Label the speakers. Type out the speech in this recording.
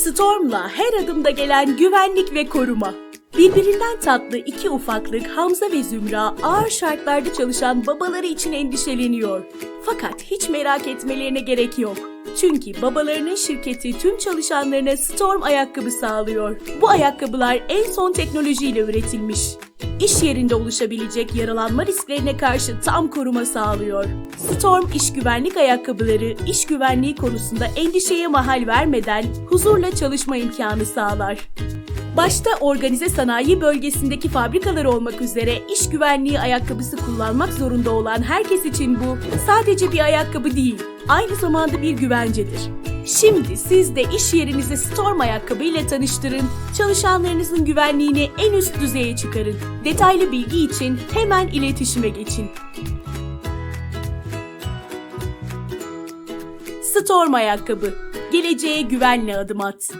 Speaker 1: Storm'la her adımda gelen güvenlik ve koruma. Birbirinden tatlı iki ufaklık Hamza ve Zümra ağır şartlarda çalışan babaları için endişeleniyor. Fakat hiç merak etmelerine gerek yok. Çünkü babalarının şirketi tüm çalışanlarına Storm ayakkabı sağlıyor. Bu ayakkabılar en son teknolojiyle üretilmiş. İş yerinde oluşabilecek yaralanma risklerine karşı tam koruma sağlıyor. Storm iş güvenlik ayakkabıları iş güvenliği konusunda endişeye mahal vermeden huzurla çalışma imkanı sağlar. Başta organize sanayi bölgesindeki fabrikalar olmak üzere iş güvenliği ayakkabısı kullanmak zorunda olan herkes için bu sadece bir ayakkabı değil, aynı zamanda bir güvencedir. Şimdi siz de iş yerinizi Storm ayakkabı ile tanıştırın, çalışanlarınızın güvenliğini en üst düzeye çıkarın. Detaylı bilgi için hemen iletişime geçin. Storm ayakkabı, geleceğe güvenle adım at.